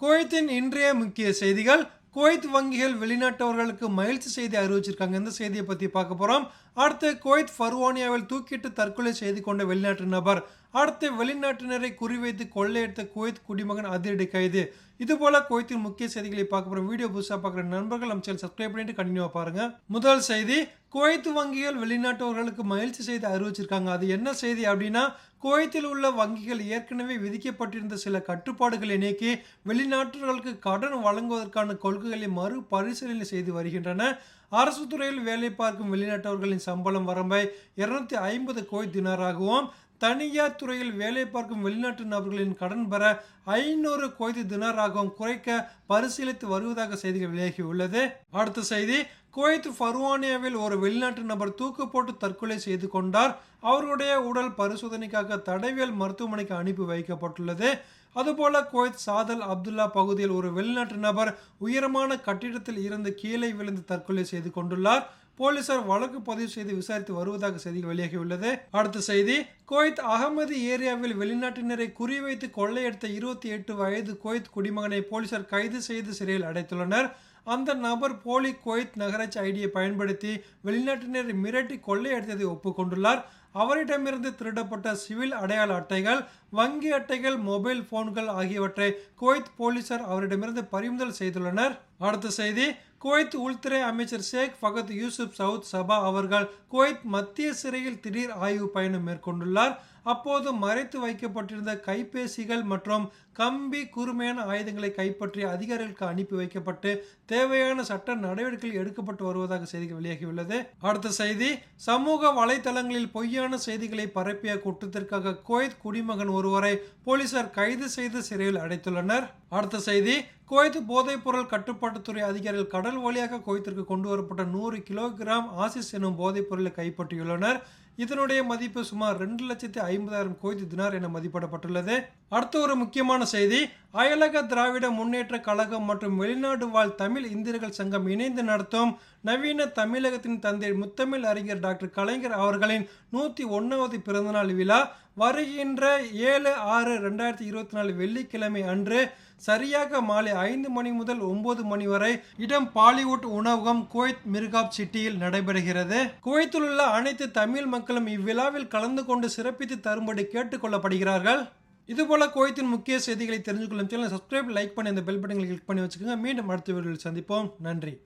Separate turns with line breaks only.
குவைத்தின் இன்றைய முக்கிய செய்திகள். குவைத் வங்கிகள் வெளிநாட்டவர்களுக்கு மகிழ்ச்சி செய்தி அறிவிச்சிருக்காங்க. இந்த செய்தியை பற்றி பார்க்க போகிறோம் அடுத்து குவைத் ஃபர்வானியாவில் தூக்கிட்டு தற்கொலை செய்து கொண்ட வெளிநாட்டு நபர். அடுத்து வெளிநாட்டினரை குறிவைத்து கொள்ளையடித்த குவைத் குடிமகன் அதிரடி கைது. இதுபோல் குவைத்தின் முக்கிய செய்திகளை பார்க்க போகிறோம் வீடியோ புதுசாக பார்க்குற நண்பர்கள் நம்ம சேனல் சப்ஸ்கிரைப் பண்ணிட்டு கண்டினியூவாக பாருங்கள் முதல் செய்தி குவைத்து வங்கிகள் வெளிநாட்டவர்களுக்கு மகிழ்ச்சி செய்தி அறிவிச்சிருக்காங்க. அது என்ன செய்தி அப்படின்னா குவைத்தில் உள்ள வங்கிகள் ஏற்கனவே விதிக்கப்பட்டிருந்த சில கட்டுப்பாடுகளை நீக்கி வெளிநாட்டவர்களுக்கு கடன் வழங்குவதற்கான கொள்கைகளை மறுபரிசீலனை செய்து வருகின்றன. அரசு துறையில் வேலை பார்க்கும் வெளிநாட்டவர்களின் சம்பளம் வரம்பை இருநூத்தி ஐம்பது கோய் தினாராகவும் தனியார் துறையில் வேலை பார்க்கும் வெளிநாட்டு நபர்களின் கடன் பெற ஐநூறு கோய்து தினாராகவும் குறைக்க பரிசீலித்து வருவதாக செய்திகள் வெளியாகியுள்ளது. அடுத்த செய்தி குவைத் ஃபர்வானியாவில் ஒரு வெளிநாட்டு நபர் தூக்கு போட்டு தற்கொலை செய்து கொண்டார். அவருடைய உடல் பரிசோதனைக்காக தடவியல் மருத்துவமனைக்கு அனுப்பி வைக்கப்பட்டுள்ளது. அதுபோல குவைத் சாதல் அப்துல்லா பகுதியில் ஒரு வெளிநாட்டு நபர் உயரமான கட்டிடத்தில் இருந்து கீழே விழுந்து தற்கொலை செய்து கொண்டுள்ளார். போலீசார் வழக்கு பதிவு செய்து விசாரித்து வருவதாக செய்திகள் வெளியாகியுள்ளது அடுத்த செய்தி குவைத் அகமது ஏரியாவில் வெளிநாட்டினரை குறிவைத்து கொள்ளையடித்த இருபத்தி எட்டு வயது குவைத் குடிமகனை போலீசார் கைது செய்து சிறையில் அடைத்துள்ளனர். அந்த நபர் போலி குவைத் நகராட்சி ஐடியை பயன்படுத்தி வெளிநாட்டினரை மிரட்டி கொள்ளையடித்ததை ஒப்புக்கொண்டுள்ளார். அவரிடமிருந்து திருடப்பட்ட சிவில் அடையாள அட்டைகள் வங்கி அட்டைகள் மொபைல் போன்கள் ஆகியவற்றை குவைத் போலீசார் அவரிடமிருந்து பறிமுதல் செய்துள்ளனர். அடுத்த செய்தி குவைத் உள்துறை அமைச்சர் Sheikh Fahad Yousef Saud Sabah அவர்கள் குவைத் மத்திய சிறையில் திடீர் ஆய்வு பயணம் மேற்கொண்டுள்ளார். அப்போது மறைத்து வைக்கப்பட்டிருந்த கைபேசிகள் மற்றும் கம்பி கூர்மையான ஆயுதங்களை கைப்பற்றி அதிகாரிகளுக்கு அனுப்பி வைக்கப்பட்டு தேவையான சட்ட நடவடிக்கைகள் எடுக்கப்பட்டு வருவதாக செய்திகள் வெளியாகியுள்ளது. அடுத்த செய்தி சமூக வலைதளங்களில் பொய்யான செய்திகளை பரப்பிய குற்றத்திற்காக குவைத் குடிமகன் ஒருவரை போலீசார் கைது செய்து சிறையில் அடைத்துள்ளனர். அடுத்த செய்தி குவைத் போதைப்பொருள் கட்டுப்பாட்டுத்துறை அதிகாரிகள் கடல் வழியாக குவைத்திற்கு கொண்டு வரப்பட்ட நூறு கிலோகிராம் ஆசிஸ் எனும் போதைப்பொருளை கைப்பற்றியுள்ளனர். இதனுடைய மதிப்பு சுமார் ரெண்டு லட்சத்தி ஐம்பதாயிரம் கோய்து தினார் என மதிப்பிடப்பட்டுள்ளது. அடுத்த ஒரு முக்கியமான செய்தி. அயலக திராவிட முன்னேற்ற கழகம் மற்றும் வெளிநாடு வாழ் தமிழ் இந்தியர்கள் சங்கம் இணைந்து நடத்தும் நவீன தமிழகத்தின் தந்தை முத்தமிழ் அறிஞர் டாக்டர் கலைஞர் அவர்களின் நூற்றி ஒன்றாவது பிறந்தநாள் விழா வருகின்ற ஏழு ஆறு ரெண்டாயிரத்தி இருபத்தி நாலு வெள்ளிக்கிழமை அன்று சரியாக மாலை ஐந்து மணி முதல் ஒன்பது மணி வரை இடம் பாலிவுட் உணவகம் குவைத் மிர்காப் சிட்டியில் நடைபெறுகிறது. குவைத்தில் உள்ள அனைத்து தமிழ் மக்களும் இவ்விழாவில் கலந்து கொண்டு சிறப்பித்து தரும்படி கேட்டுக்கொள்ளப்படுகிறார்கள் இதுபோல குவைத்தின் முக்கிய செய்திகளை தெரிஞ்சுக்கொள்ளும் சேனல் சப்ஸ்கிரைப் லைக் பண்ணி அந்த பெல் பட்டனை கிளிக் பண்ணி வச்சுக்கோங்க. மீண்டும் அடுத்த வீடியோவில் சந்திப்போம். நன்றி.